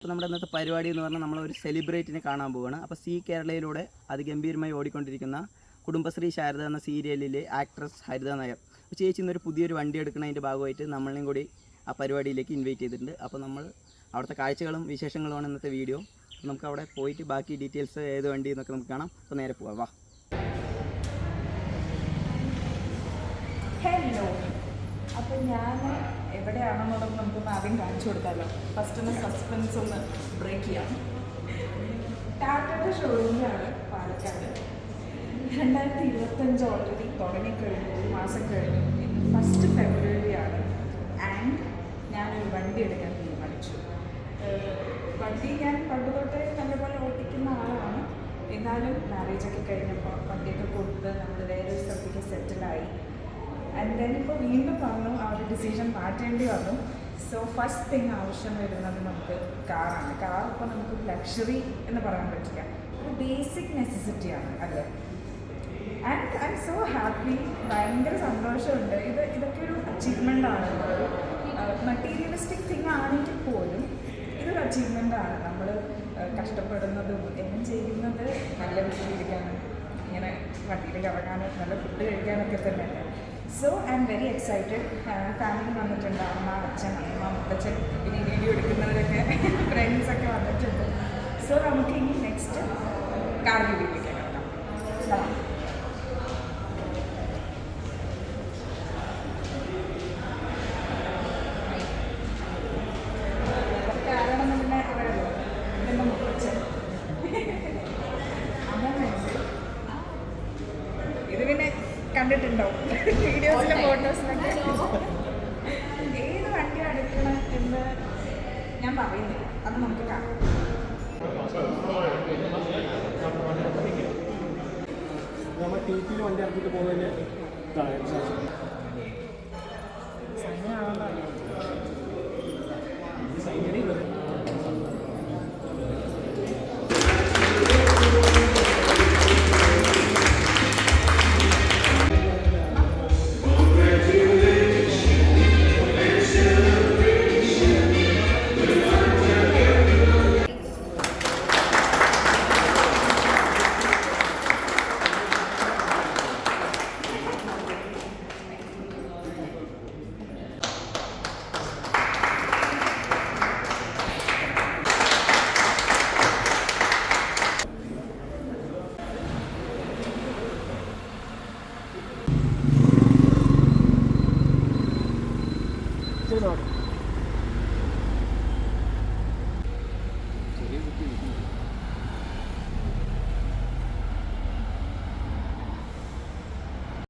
അപ്പോൾ നമ്മുടെ ഇന്നത്തെ പരിപാടി എന്ന് പറഞ്ഞാൽ നമ്മൾ ഒരു സെലിബ്രേറ്റിനെ കാണാൻ പോവുകയാണ് അപ്പോൾ സി കേരളയിലൂടെ അതിഗംഭീരമായി ഓടിക്കൊണ്ടിരിക്കുന്ന കുടുംബശ്രീ ശാരദ എന്ന സീരിയലിലെ ആക്ട്രസ് ഹരിത നായർ. അപ്പോൾ ചേച്ചി ഇന്നൊരു പുതിയൊരു വണ്ടി എടുക്കുന്നതിന്റെ ഭാഗമായിട്ട് നമ്മളെയും കൂടി ആ പരിപാടിയിലേക്ക് ഇൻവൈറ്റ് ചെയ്തിട്ടുണ്ട്. അപ്പോൾ നമ്മൾ അവിടുത്തെ കാഴ്ചകളും വിശേഷങ്ങളുമാണ് ഇന്നത്തെ വീഡിയോ നമുക്ക് അവിടെ പോയിട്ട് ബാക്കി ഡീറ്റെയിൽസ് ഏത് വണ്ടി എന്നൊക്കെ നമുക്ക് കാണാം. അപ്പോൾ നേരെ പോവാം. വാ. ഹലോ അപ്പോൾ ഞാൻ എവിടെയാണെന്നുള്ളത് നമുക്കൊന്ന് ആദ്യം കാണിച്ചു കൊടുക്കാമല്ലോ ഫസ്റ്റ് ഒന്ന് സസ്പെൻസ് ഒന്ന് ബ്രേക്ക് ചെയ്യാം. ടാറ്റയുടെ ഷോറൂമിലാണ് പാലക്കാട്. രണ്ടായിരത്തി ഇരുപത്തഞ്ച് ഓൾറെഡി തുടങ്ങിക്കഴിഞ്ഞു ഒരു മാസം കഴിഞ്ഞു. ഫസ്റ്റ് ഫെബ്രുവരി ആണ്. ആൻഡ് ഞാനൊരു വണ്ടി എടുക്കാൻ തീരുമാനിച്ചു. വണ്ടി ഞാൻ പണ്ട് തൊട്ടേ നല്ലപോലെ ഓടിക്കുന്ന ആളാണ്. എന്നാലും മാരേജൊക്കെ കഴിഞ്ഞപ്പോൾ വണ്ടിയൊക്കെ കൊടുത്ത് നമ്മൾ വേറൊരു സ്ഥലത്തേക്ക് സെറ്റിലായി ദെൻ ഇപ്പോൾ വീണ്ടും വന്നു ആ ഒരു ഡിസിഷൻ മാറ്റേണ്ടി വന്നു. സോ ഫസ്റ്റ് തിങ് ആവശ്യം വരുന്നത് നമുക്ക് കാറാണ് കാർ ഇപ്പോൾ നമുക്ക് ലക്ഷറി എന്ന് പറയാൻ പറ്റില്ല. ഒരു ബേസിക് നെസസിറ്റിയാണ് അല്ലേ? ആൻഡ് ഐ സോ ഹാപ്പി ഭയങ്കര സന്തോഷമുണ്ട്. ഇത് ഇതൊക്കെ ഒരു അച്ചീവ്മെന്റ് ആണ് മെറ്റീരിയലിസ്റ്റിക് തിങ് ആണെങ്കിൽ പോലും ഇതൊരു അച്ചീവ്മെന്റ് ആണ്. നമ്മൾ കഷ്ടപ്പെടുന്നതും എന്നും ചെയ്യുന്നത് നല്ല വീട്ടിലിരിക്കാനും ഇങ്ങനെ വണ്ടിയിൽ കറങ്ങാനും നല്ല ഫുഡ് കഴിക്കാനൊക്കെ തന്നെയല്ലേ so I am very excited family വന്നിട്ടുണ്ട്. അമ്മ അച്ഛൻ അമ്മ മുത്തച്ഛൻ പിന്നെ വീഡിയോ എടുക്കുന്നവരൊക്കെ ഫ്രണ്ട്സൊക്കെ വന്നിട്ടുണ്ട്. സോ നമുക്ക് ഇനി നെക്സ്റ്റ് കാർ വീട്ടിലേക്ക് കിടക്കാം ഇത് പിന്നെ കണ്ടിട്ടുണ്ടാവും. വീഡിയോസിലെ ഫോട്ടോസിലൊക്കെ. ഏത് വണ്ടി എടുക്കണം എന്ന് ഞാൻ പറയുന്നില്ല. അത് നമുക്ക് കാണാം. നമ്മൾ ടി പിയിൽ വണ്ടി ഇറക്കിയിട്ട് പോകുന്നതിന് Genau.